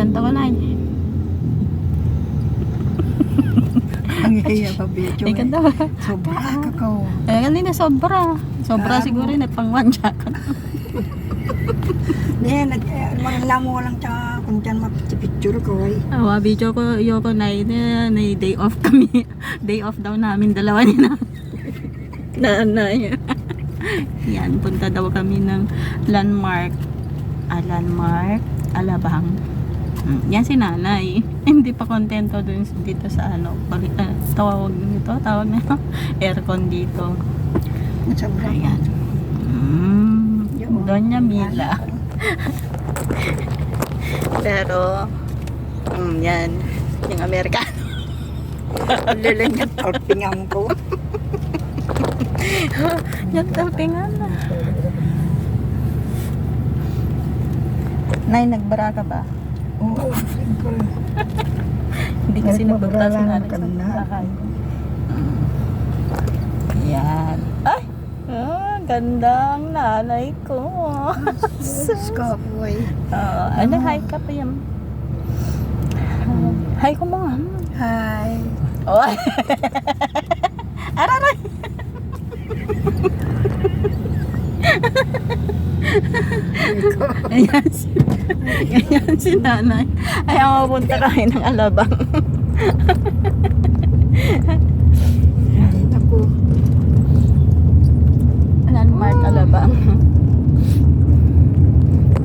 ganda ko na. Ang hiya pa video. Ay, eh. ganda. Sobra kakao. Eh, kanina sobra. Sobra Ah, siguro yun. eh, Pang one jacket. Hindi, nag, eh, manlam mo lang siya kung dyan mapicture ko eh. Awa, video ko, iyo ko na, na, na day off kami. day off daw namin, dalawa ni na. Nanay. Yan, punta daw kami ng landmark. Ah, landmark, Alabang. Hmm, Yan si nanay. Hindi pa kontento dun dito sa ano, balik, ah, tawag nito, tawag na aircon dito. Sobra. Ayan. Mm, Doña Mila. Pero, mm, yan. Yung Amerikano. Lilingat alpingan ko. Yan tapingan na. Nay, nagbara ka ba? Oo, siyempre. Hindi kasi Nagbabara nagbara si lang nanay sa kanina. bahay. Mm. Yan. Ay! Ah, gandang nanay ko. Sus ka eh. Oo, ano, hi ka pa yan. Hi ko mga. Hi. Oh. Araray. Ayan si, ayan si nanay. Ayaw mapunta kami ng alabang. Dito ko. Landmark alabang.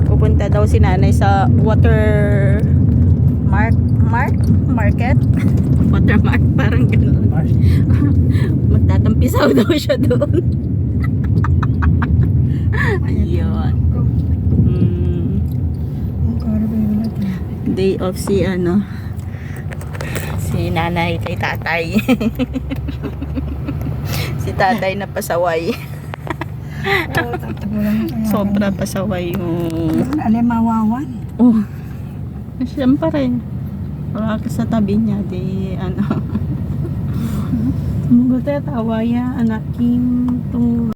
Pupunta daw si nanay sa water mark mark market watermark parang ganun magtatampisaw daw siya doon ayun. Mm, day off si ano si nanay kay tatay. Si tatay na pasaway. Sobra pasaway yung Alimawawan. oh. Siyempre wala ka sa tabi niya di ano. Mugo tayo tawa ya anak kim tung